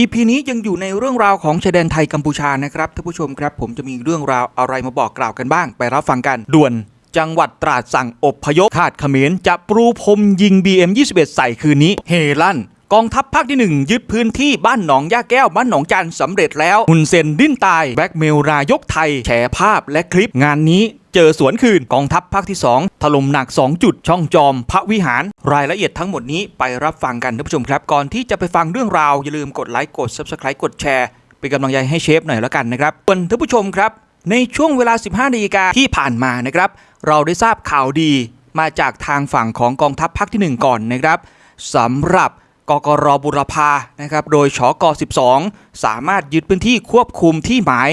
EP นี้ยังอยู่ในเรื่องราวของชายแดนไทยกัมพูชานะครับท่านผู้ชมครับผมจะมีเรื่องราวอะไรมาบอกกล่าวกันบ้าง ไปรับฟังกันด่วน จังหวัดตราดสั่งอบพยพคาดเขมรจะปรูพรมยิง BM21 ใส่คืนนี้ เฮลั่น กองทัพภาคที่ 1 ยึดพื้นที่บ้านหนองย่าแก้ว บ้านหนองจันสำเร็จแล้วหุนเซนดิ้นตาย แบ็กเมลรายกไทย แฉภาพและคลิปงานนี้ เจอสวนคืนกองทัพภาคที่ 2 ถล่มหนัก 2 จุดช่องจอม พระวิหาร รายละเอียดทั้งหมดนี้ไปรับฟังกันท่านผู้ชมครับ ก่อนที่จะไปฟังเรื่องราว อย่าลืมกดไลค์กด Subscribe กดแชร์เป็นกำลังใจให้เชฟหน่อยแล้วกันนะครับส่วนท่านผู้ชมครับ ในช่วงเวลา 15นาฬิกาที่ผ่านมานะครับ เราได้ทราบข่าวดีมาจากทางฝั่งของกองทัพภาคที่ 1 ก่อนนะครับสำหรับกกรบุรพานะครับโดยชก 12 สามารถยึดพื้นที่ควบคุมที่หมาย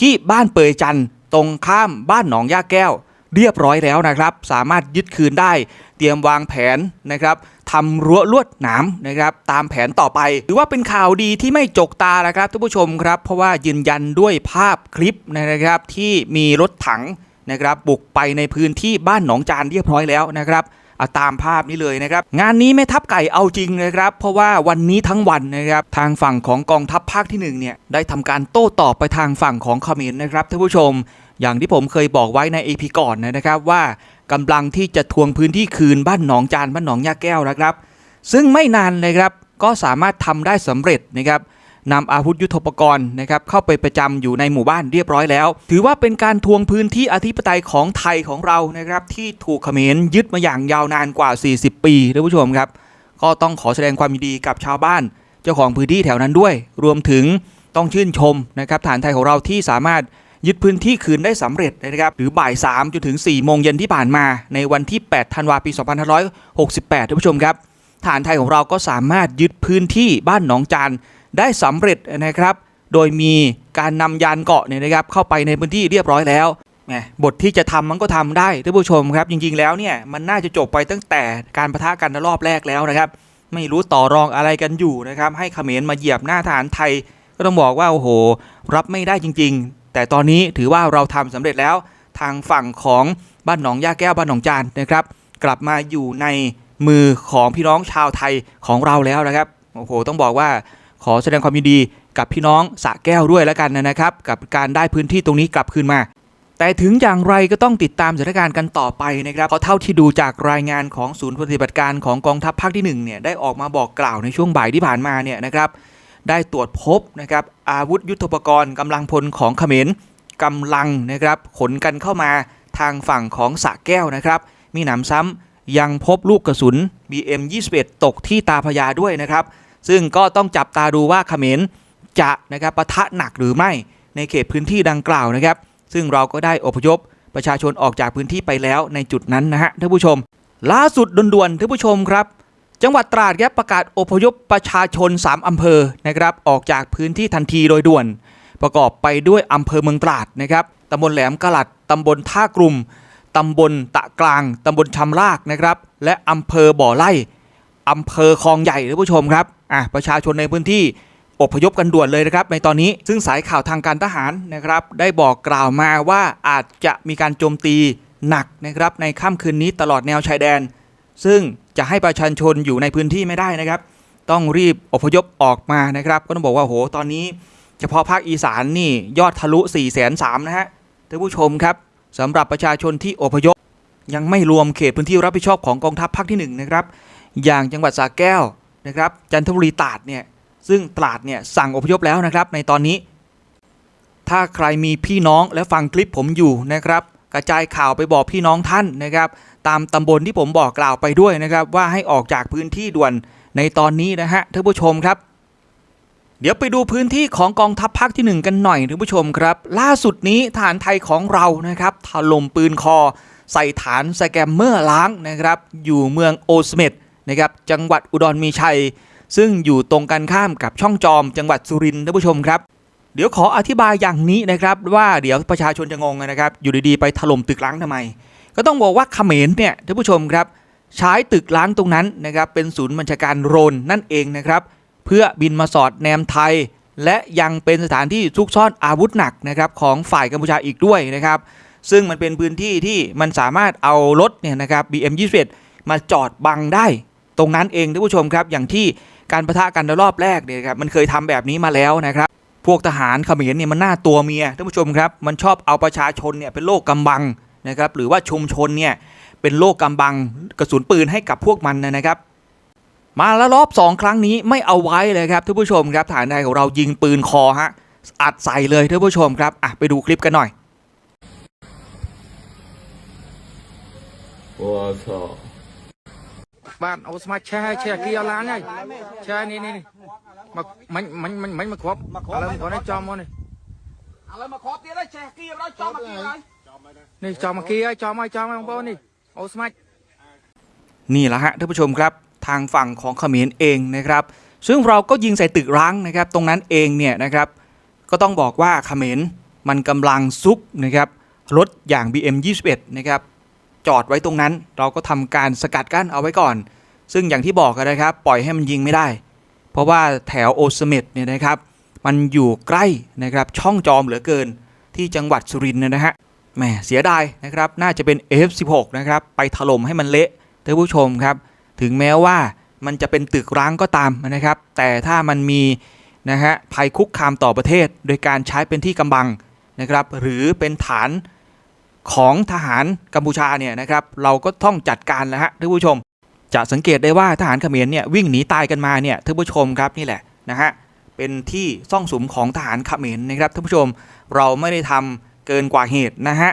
ที่บ้านเปยจันทร์ ตรงข้ามบ้านหนองย่าแก้ว เรียบร้อยแล้วนะครับ สามารถยึดคืนได้ เตรียมวางแผนนะครับทำรั้วลวดหนามนะครับตามแผนต่อไปถือว่าเป็นข่าวดีที่ไม่จกตานะครับท่านผู้ชมครับ เพราะว่ายืนยันด้วยภาพคลิปนะครับที่มีรถถังนะครับบุกไปในพื้นที่บ้านหนองจานเรียบร้อยแล้วนะครับ เอาตามภาพนี้เลยนะครับ งานนี้แม่ทัพไก่เอาจริงนะครับ เพราะว่าวันนี้ทั้งวันนะครับ ทางฝั่งของกองทัพภาคที่หนึ่งเนี่ยได้ทำการโต้ตอบไปทางฝั่งของเขมรนะครับท่านผู้ชม อย่างที่ผมเคยบอกไว้ใน EP ก่อนนะครับว่ากำลังที่จะทวงพื้นที่คืนบ้านหนองจานบ้านหนองยาแก้วนะครับ ซึ่งไม่นานเลยครับก็สามารถทำได้สำเร็จนะครับ นำอาวุธยุทโธปกรณ์นะครับเข้าไปประจำอยู่ในหมู่บ้านเรียบร้อยแล้ว ถือว่าเป็นการทวงพื้นที่อธิปไตยของไทยของเรานะครับที่ถูกเขมรยึดมาอย่างยาวนานกว่า 40 ปีท่านผู้ชมครับ ก็ต้องขอแสดงความยินดีกับชาวบ้าน เจ้าของพื้นที่แถวนั้นด้วย รวมถึงต้องชื่นชมนะครับฐานไทยของเราที่สามารถยึดพื้นที่คืนได้สำเร็จนะครับหรือบ่าย3จนถึง4โมงเย็นที่ผ่านมา ในวันที่ 8 ธันวาคมปี 2568ท่านผู้ชมครับฐานไทยของเราก็สามารถยึดพื้นที่บ้านหนองจาน ได้สำเร็จนะครับ โดยมีการนำยานเกาะเนี่ยนะครับเข้าไปในพื้นที่เรียบร้อยแล้วแหมบทที่จะทำมันก็ทำได้ท่านผู้ชมครับ จริงๆแล้วเนี่ยมันน่าจะจบไปตั้งแต่การประทะกันในรอบแรกแล้วนะครับ ไม่รู้ต่อรองอะไรกันอยู่นะครับ ให้เขมรมาเหยียบหน้าฐานไทย ก็ต้องบอกว่าโอ้โห รับไม่ได้จริง ๆ แต่ตอนนี้ถือว่าเราทำสำเร็จแล้วทางฝั่งของบ้านหนองย่าแก้วบ้านหนองจานนะครับ กลับมาอยู่ในมือของพี่น้องชาวไทยของเราแล้วนะครับโอ้โหต้องบอกว่า ขอแสดงความยินดีกับพี่น้องสะแก้วด้วยแล้วกันนะครับ กับการได้พื้นที่ตรงนี้กลับคืนมา แต่ถึงอย่างไรก็ต้องติดตามสถานการณ์กันต่อไปนะครับ เพราะเท่าที่ดูจากรายงานของศูนย์ปฏิบัติการของกองทัพภาคที่1เนี่ยได้ออกมาบอกกล่าวในช่วงบ่ายที่ผ่านมาเนี่ยนะครับได้ตรวจพบนะครับอาวุธยุทโธปกรณ์กำลังพลของเขมรกำลังนะครับขนกันเข้ามาทางฝั่งของสะแก้วนะครับ มีหนำซ้ำยังพบลูกกระสุน BM21 ตกที่ตาพญาด้วยนะครับ ซึ่งก็ต้องจับตาดูว่าเขมรจะนะครับปะทะหนักหรือไม่ในเขตพื้นที่ดังกล่าวนะครับ ซึ่งเราก็ได้อพยพประชาชนออกจากพื้นที่ไปแล้วในจุดนั้นนะฮะท่านผู้ชม ล่าสุดด่วนๆท่านผู้ชมครับ จังหวัดตราดครับประกาศอพยพประชาชน 3 อำเภอนะครับออกจากพื้นที่ทันทีโดยด่วน ประกอบไปด้วยอำเภอเมืองตราดนะครับตำบลแหลมกะหลัดตำบลท่ากลุ่มตำบลตะกลางตำบลชำรากนะครับ และอำเภอบ่อไร่ อำเภอคลองใหญ่ท่านผู้ชมครับอะประชาชนในพื้นที่อพยพกันด่วนเลยนะครับในตอนนี้ซึ่งสายข่าวทางการทหารนะครับได้บอกกล่าวมาว่าอาจจะมีการโจมตีหนักนะครับในค่ำคืนนี้ตลอดแนวชายแดน ซึ่งจะให้ประชาชนอยู่ในพื้นที่ไม่ได้นะครับ ต้องรีบอพยพออกมานะครับ ก็ต้องบอกว่าโหตอนนี้ เฉพาะภาคอีสานนี่ยอดทะลุ4 3 0 0 0นสามนะฮะท่านผู้ชมครับสำหรับประชาชนที่อพยพ ยังไม่รวมเขตพื้นที่รับผิดชอบของกองทัพภาคที่หนึ่งนะครับ อย่างจังหวัดสระแก้วนะครับจันทบุรีตราดเนี่ยซึ่งตราดเนี่ยสั่งอพยพแล้วนะครับในตอนนี้ ถ้าใครมีพี่น้องและฟังคลิปผมอยู่นะครับกระจายข่าวไปบอกพี่น้องท่านนะครับ ตามตำบลที่ผมบอกกล่าวไปด้วยนะครับ ว่าให้ออกจากพื้นที่ด่วนในตอนนี้นะฮะท่านผู้ชมครับ เดี๋ยวไปดูพื้นที่ของกองทัพภาคที่ 1 กันหน่อยท่านผู้ชมครับ ล่าสุดนี้ฐานไทยของเรานะครับถล่มปืนคอ ใส่ฐานสแกมเมอร์ล้างนะครับ อยู่เมืองโอสเมด นะครับจังหวัดอุดรมีชัย ซึ่งอยู่ตรงกันข้ามกับช่องจอม จังหวัดสุรินทร์ท่านผู้ชมครับ เดี๋ยวขออธิบายอย่างนี้นะครับว่าเดี๋ยวประชาชนจะงงนะครับอยู่ดีๆไปถล่มตึกล้างทำไม ก็ต้องบอกว่าเขมรเนี่ยท่านผู้ชมครับ ใช้ตึกล้างตรงนั้นนะครับเป็นศูนย์บัญชาการโรนนั่นเองนะครับเพื่อบินมาสอดแนมไทย และยังเป็นสถานที่ซุกซ่อนอาวุธหนักนะครับของฝ่ายกัมพูชาอีกด้วยนะครับซึ่งมันเป็นพื้นที่ที่มันสามารถเอารถเนี่ยนะครับ BM21 มาจอดบังได้ ตรงนั้นเองท่านผู้ชมครับ อย่างที่การประทะกันในรอบแรกเนี่ยครับมันเคยทำแบบนี้มาแล้วนะครับ พวกทหารเขมรเนี่ยมันหน้าตัวเมียท่านผู้ชมครับมันชอบเอาประชาชนเนี่ยเป็นโลกกำบังนะครับหรือว่าชุมชนเนี่ยเป็นโลกกำบังกระสุนปืนให้กับพวกมันนะครับมาแล้วรอบสองครั้งนี้ไม่เอาไว้เลยครับท่านผู้ชมครับฐานไทยของเรายิงปืนคอฮะอัดใส่เลยท่านผู้ชมครับอะไปดูคลิปกันหน่อย我操！ បាទអូស្មាច់ឆេះឆេះគីអត់ឡានហើយឆេះនេះនេះនេះមកមិញមិញមិញមិញមកគ្រាប់ឥឡូវគាត់នេះចំមកនេះ ឥឡូវមកគ្រាប់ទៀតហើយចេះគៀបដល់ចំមកគៀបហើយ នេះចំមកគីហើយចំហើយចំហើយបងប្អូននេះអូស្មាច់ นี่แหละฮะท่านผู้ชมครับทางฝั่งของเขมรเองนะครับ ซึ่งเราก็ยิงใส่ตึกร้างนะครับ ตรงนั้นเองเนี่ยนะครับ ก็ต้องบอกว่าเขมรมันกำลังซุกนะครับรถอย่าง BM 21นะครับ จอดไว้ตรงนั้น เราก็ทำการสกัดกั้นเอาไว้ก่อน ซึ่งอย่างที่บอกกันนะครับ ปล่อยให้มันยิงไม่ได้ เพราะว่าแถวโอสเมดเนี่ยนะครับ มันอยู่ใกล้นะครับช่องจอมเหลือเกินที่จังหวัดสุรินทร์นะฮะแหมเสียดายนะครับ น่าจะเป็น F16 นะครับไปถล่มให้มันเละท่านผู้ชมครับ ถึงแม้ว่ามันจะเป็นตึกร้างก็ตามนะครับ แต่ถ้ามันมีนะฮะภัยคุกคามต่อประเทศ โดยการใช้เป็นที่กำบังนะครับ หรือเป็นฐาน ของทหารกัมพูชาเนี่ยนะครับเราก็ต้องจัดการแล้วฮะท่านผู้ชม จะสังเกตได้ว่าทหารเขมรเนี่ยวิ่งหนีตายกันมาเนี่ยท่านผู้ชมครับนี่แหละนะฮะเป็นที่ซ่องสุมของทหารเขมรนะครับท่านผู้ชมเราไม่ได้ทำเกินกว่าเหตุนะฮะ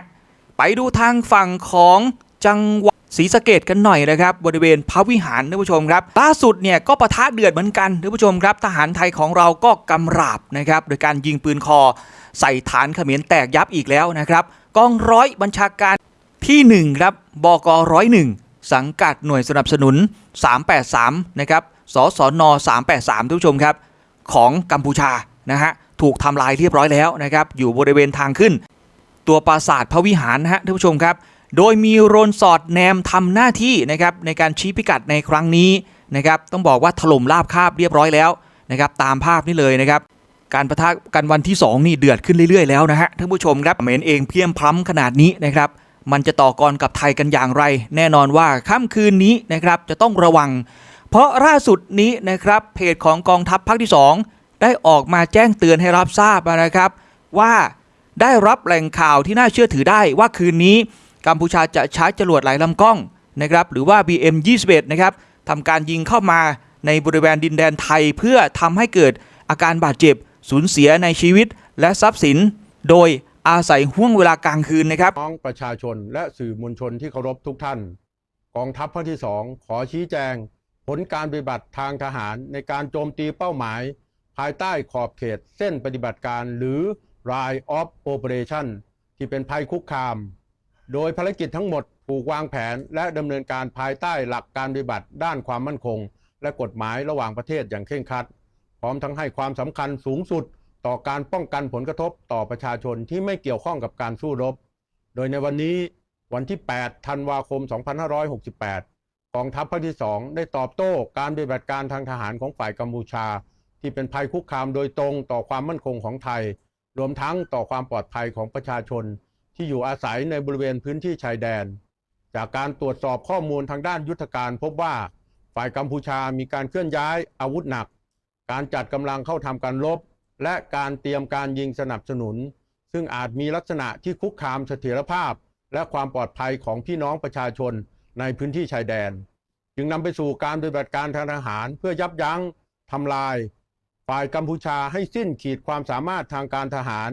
ไปดูทางฝั่งของจังหวัดศรีสะเกดกันหน่อยนะครับ บริเวณพระวิหารท่านผู้ชมครับล่าสุดเนี่ยก็ประทะเดือดเหมือนกันท่านผู้ชมครับ ทหารไทยของเราก็กำราบนะครับ โดยการยิงปืนคอ ใส่ฐานเขมรแตกยับอีกแล้วนะครับ กองร้อยบัญชาการที่ 1 ครับบกร้อยหนึ่งสังกัดหน่วยสนับสนุน 383 นะครับ สสน 383ท่านผู้ชมครับ ของกัมพูชานะฮะ ถูกทำลายเรียบร้อยแล้วนะครับ อยู่บริเวณทางขึ้น ตัวปราสาทพระวิหารนะฮะท่านผู้ชมครับ โดยมีโรนสอดแนมทำหน้าที่นะครับในการชี้พิกัดในครั้งนี้นะครับ ต้องบอกว่าถล่มราบคาบเรียบร้อยแล้วนะครับ ตามภาพนี้เลยนะครับ การประทะกันวันที่ 2 นี่เดือดขึ้นเรื่อยๆแล้วนะฮะท่านผู้ชมครับเมรเองเพียมพล้ำขนาดนี้นะครับมันจะต่อกรกับไทยกันอย่างไร แน่นอนว่าค่ำคืนนี้นะครับจะต้องระวัง เพราะล่าสุดนี้นะครับเพจของกองทัพภาคที่ 2 ได้ออกมาแจ้งเตือนให้รับทราบนะครับ ว่าได้รับแหล่งข่าวที่น่าเชื่อถือได้ว่าคืนนี้กัมพูชาจะใช้จรวดหลายลำกล้องนะครับหรือว่า BM 21นะครับทำการยิงเข้ามาในบริเวณดินแดนไทยเพื่อทำให้เกิดอาการบาดเจ็บ สูญเสียในชีวิตและทรัพย์สิน โดยอาศัยห่วงเวลากลางคืนนะครับน้องประชาชนและสื่อมวลชนที่เคารพทุกท่าน กองทัพภาคที่สองขอชี้แจง ผลการปฏิบัติทางทหารในการโจมตีเป้าหมาย ภายใต้ขอบเขตเส้นปฏิบัติการหรือ Line of Operation ที่เป็นภัยคุกคาม โดยภารกิจทั้งหมดถูกวางแผนและดำเนินการภายใต้หลักการปฏิบัติด้านความมั่นคง และกฎหมายระหว่างประเทศอย่างเคร่งครัด พร้อมทั้งให้ความสำคัญสูงสุดต่อการป้องกันผลกระทบต่อประชาชนที่ไม่เกี่ยวข้องกับการสู้รบ โดยในวันนี้วันที่ 8 ธันวาคม 2568 กองทัพภาคที่ 2 ได้ตอบโต้การปฏิบัติการทางทหารของฝ่ายกัมพูชา ที่เป็นภัยคุกคามโดยตรงต่อความมั่นคงของไทย รวมทั้งต่อความปลอดภัยของประชาชน ที่อยู่อาศัยในบริเวณพื้นที่ชายแดน จากการตรวจสอบข้อมูลทางด้านยุทธการพบว่า ฝ่ายกัมพูชามีการเคลื่อนย้ายอาวุธหนัก การจัดกำลังเข้าทำการรบ และการเตรียมการยิงสนับสนุน ซึ่งอาจมีลักษณะที่คุกคามเสถียรภาพ และความปลอดภัยของพี่น้องประชาชนในพื้นที่ชายแดน จึงนำไปสู่การปฏิบัติการทางทหารเพื่อยับยั้งทำลาย ฝ่ายกัมพูชาให้สิ้นขีดความสามารถทางการทหาร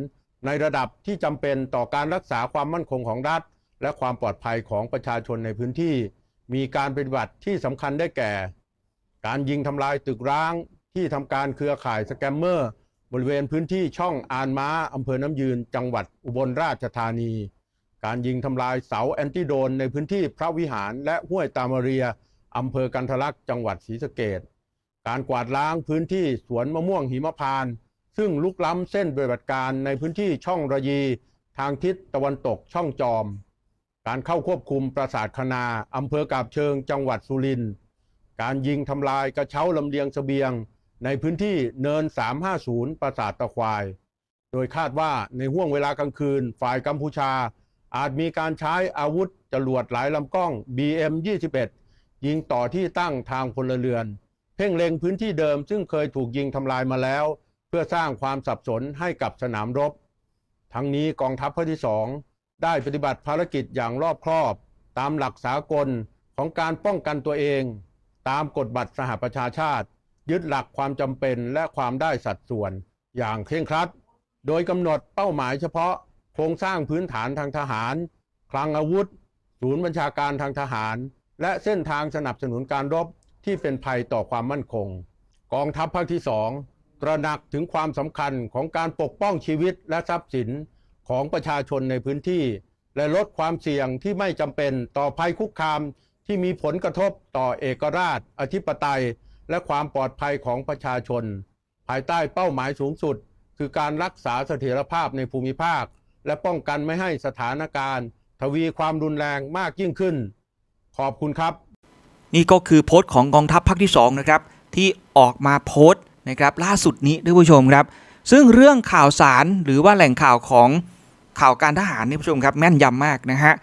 ในระดับที่จำเป็นต่อการรักษาความมั่นคงของรัฐ และความปลอดภัยของประชาชนในพื้นที่ มีการปฏิบัติที่สำคัญได้แก่ การยิงทำลายตึกร้าง ที่ทำการเครือข่ายสแกมเมอร์ บริเวณพื้นที่ช่องอานม้าอำเภอน้ำยืน จังหวัดอุบลราชธานี การยิงทำลายเสาแอนติโดนในพื้นที่พระวิหารและห้วยตามาเรียอำเภอกันทะลักจังหวัดศรีสะเกดการกวาดล้างพื้นที่สวนมะม่วงหิมพานต์ซึ่งลุกล้ำเส้นปฏิบัติการในพื้นที่ช่องระยี ทางทิศตะวันตกช่องจอม การเข้าควบคุมปราสาทคณาอำเภอกาบเชิงจังหวัดสุรินทร์การยิงทำลายกระเช้าลำเลียงเสบียง ในพื้นที่เนิน 350 ปราสาทตะควาย โดยคาดว่าในห่วงเวลากลางคืนฝ่ายกัมพูชา อาจมีการใช้อาวุธจรวดหลายลำกล้อง BM 21 ยิงต่อที่ตั้งทางพลเรือน เพ่งเล็งพื้นที่เดิมซึ่งเคยถูกยิงทำลายมาแล้ว เพื่อสร้างความสับสนให้กับสนามรบ ทั้งนี้กองทัพภาคที่สองได้ปฏิบัติภารกิจอย่างรอบคอบ ตามหลักสากลของการป้องกันตัวเอง ตามกฎบัตรสหประชาชาติ ยึดหลักความจำเป็นและความได้สัดส่วน อย่างเคร่งครัด โดยกำหนดเป้าหมายเฉพาะโครงสร้างพื้นฐานทางทหาร คลังอาวุธ ศูนย์บัญชาการทางทหาร และเส้นทางสนับสนุนการรบที่เป็นภัยต่อความมั่นคง กองทัพภาคที่สองตระหนักถึงความสำคัญของการปกป้องชีวิตและทรัพย์สินของประชาชนในพื้นที่ และลดความเสี่ยงที่ไม่จำเป็นต่อภัยคุกคามที่มีผลกระทบต่อเอกราช อธิปไตย และความปลอดภัยของประชาชน ภายใต้เป้าหมายสูงสุด คือการรักษาเสถียรภาพในภูมิภาค และป้องกันไม่ให้สถานการณ์ ทวีความรุนแรงมากยิ่งขึ้น ขอบคุณครับ นี่ก็คือโพสต์ของกองทัพภาคที่2นะครับที่ออกมาโพสต์นะครับล่าสุดนี้ด้วยผู้ชมครับ ซึ่งเรื่องข่าวสารหรือว่าแหล่งข่าวของข่าวการทหารนี่ผู้ชมครับแม่นยำมากนะฮะ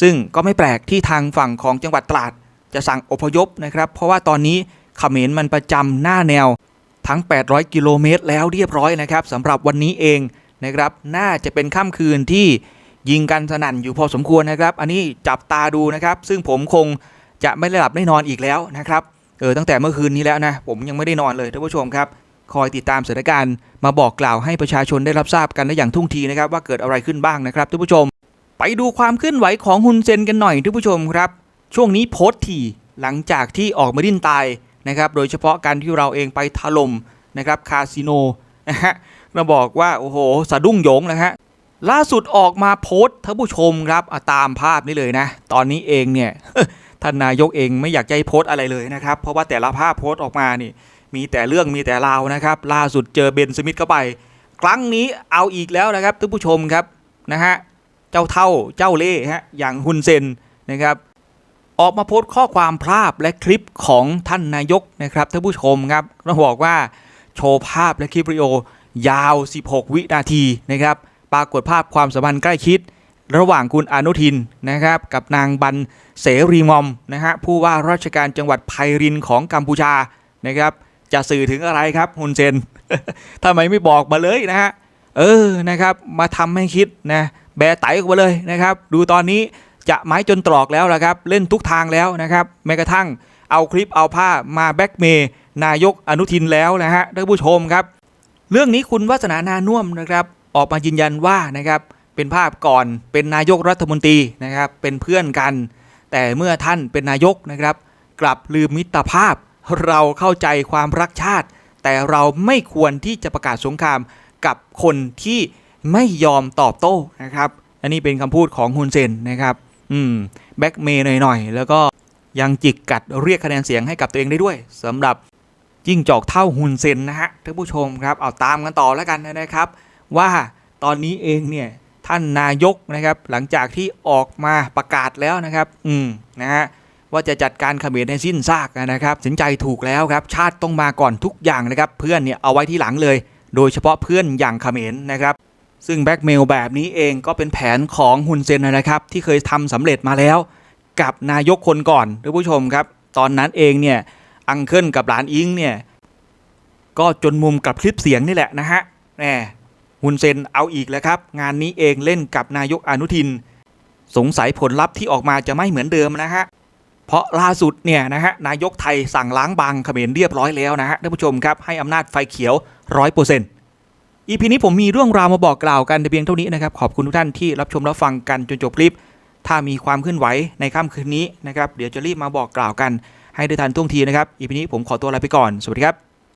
ซึ่งก็ไม่แปลกที่ทางฝั่งของจังหวัดตราด จะสั่งอพยพนะครับ เพราะว่าตอนนี้ เขมรมันประจำหน้าแนวทั้ง 800 กิโลเมตรแล้วเรียบร้อยนะครับสำหรับวันนี้เองนะครับน่าจะเป็นค่ำคืนที่ยิงกันสนั่นอยู่พอสมควรนะครับ อันนี้จับตาดูนะครับ ซึ่งผมคงจะไม่ได้หลับได้นอนอีกแล้วนะครับเออตั้งแต่เมื่อคืนนี้แล้วนะผมยังไม่ได้นอนเลยท่านผู้ชมครับ คอยติดตามสถานการณ์มาบอกกล่าวให้ประชาชนได้รับทราบกันได้อย่างทุ่งทีนะครับ ว่าเกิดอะไรขึ้นบ้างนะครับท่านผู้ชม ไปดูความเคลื่อนไหวของฮุนเซนกันหน่อยท่านผู้ชมครับ ช่วงนี้โพสต์ถี่หลังจากที่ออกมาดิ้นตาย นะครับโดยเฉพาะการที่เราเองไปถล่มนะครับคาสิโนนะฮะเราบอกว่าโอ้โหสะดุ้งโหยงนะฮะล่าสุดออกมาโพสท่านผู้ชมครับตามภาพนี้เลยนะ ตอนนี้เองเนี่ยท่านนายกเองไม่อยากจะให้โพสอะไรเลยนะครับ เพราะว่าแต่ละภาพโพสออกมานี่ มีแต่เรื่องมีแต่ราวนะครับ ล่าสุดเจอเบนสมิธเข้าไป ครั้งนี้เอาอีกแล้วนะครับท่านผู้ชมครับนะฮะเจ้าเท่าเจ้าเล่ห์ฮะอย่างฮุนเซนนะครับ ออกมาโพสต์ข้อความภาพและคลิปของท่านนายกนะครับท่านผู้ชมครับต้องบอกว่าโชว์ภาพและคลิปวิดีโอยาว 16 วินาทีนะครับ ปรากฏภาพความสัมพันธ์ใกล้ชิด ระหว่างคุณอนุทินนะครับ กับนางบันเสรีมอมนะฮะผู้ว่าราชการจังหวัดไพรินของกัมพูชานะครับ จะสื่อถึงอะไรครับฮุนเซนทำไมไม่บอกมาเลยนะฮะเออนะครับ มาทำให้คิดนะแบไตออกมาเลยนะครับ ดูตอนนี้ จะไม้จนตรอกแล้วละครับ เล่นทุกทางแล้วนะครับ แม้กระทั่งเอาคลิปเอาผ้ามาแบ็กเมย์นายกอนุทินแล้วนะฮะท่านผู้ชมครับ เรื่องนี้คุณวัฒนานานุ่มนะครับ ออกมายืนยันว่านะครับเป็นภาพก่อนเป็นนายกรัฐมนตรีนะครับ เป็นเพื่อนกัน แต่เมื่อท่านเป็นนายกนะครับ กลับลืมมิตรภาพ เราเข้าใจความรักชาติ แต่เราไม่ควรที่จะประกาศสงครามกับคนที่ไม่ยอมตอบโต้นะครับ อันนี้เป็นคำพูดของฮุนเซนนะครับ อืมแบ็กเมย์หน่อยๆ แล้วก็ยังจิกกัดเรียกคะแนนเสียงให้กับตัวเองได้ด้วยสำหรับจิ้งจอกเท่าฮุนเซนนะฮะท่านผู้ชมครับเอาตามกันต่อแล้วกันนะครับ ว่าตอนนี้เองเนี่ยท่านนายกนะครับ หลังจากที่ออกมาประกาศแล้วนะครับ อืมนะฮะว่าจะจัดการเขมรให้สิ้นซากนะครับสินใจถูกแล้วครับ ชาติต้องมาก่อนทุกอย่างนะครับ เพื่อนเนี่ยเอาไว้ที่หลังเลย โดยเฉพาะเพื่อนอย่างเขมรนะครับ ซึ่งแบ็กเมลแบบนี้เองก็เป็นแผนของฮุนเซนนะครับ ที่เคยทำสำเร็จมาแล้ว กับนายกคนก่อนท่านผู้ชมครับ ตอนนั้นเองเนี่ยอังเคิลกับหลานอิงเนี่ยก็จนมุมกับคลิปเสียงนี่แหละนะฮะแหมฮุนเซนเอาอีกแล้วครับ งานนี้เองเล่นกับนายกอนุทิน สงสัยผลลัพธ์ที่ออกมาจะไม่เหมือนเดิมนะฮะเพราะล่าสุดเนี่ยนะฮะนายกไทยสั่งล้างบางเขมรเรียบร้อยแล้วนะฮะท่านผู้ชมครับให้อำนาจไฟเขียวร้อยเปอร์เซ็นต์ อีพีนี้ผมมีเรื่องราวมาบอกกล่าวกันแต่เพียงเท่านี้นะครับ ขอบคุณทุกท่านที่รับชมรับฟังกันจนจบคลิป ถ้ามีความเคลื่อนไหวในค่ำคืนนี้นะครับ เดี๋ยวจะรีบมาบอกกล่าวกัน ให้ได้ทันท่วงทีนะครับอีพีนี้ผมขอตัวลาไปก่อน สวัสดีครับ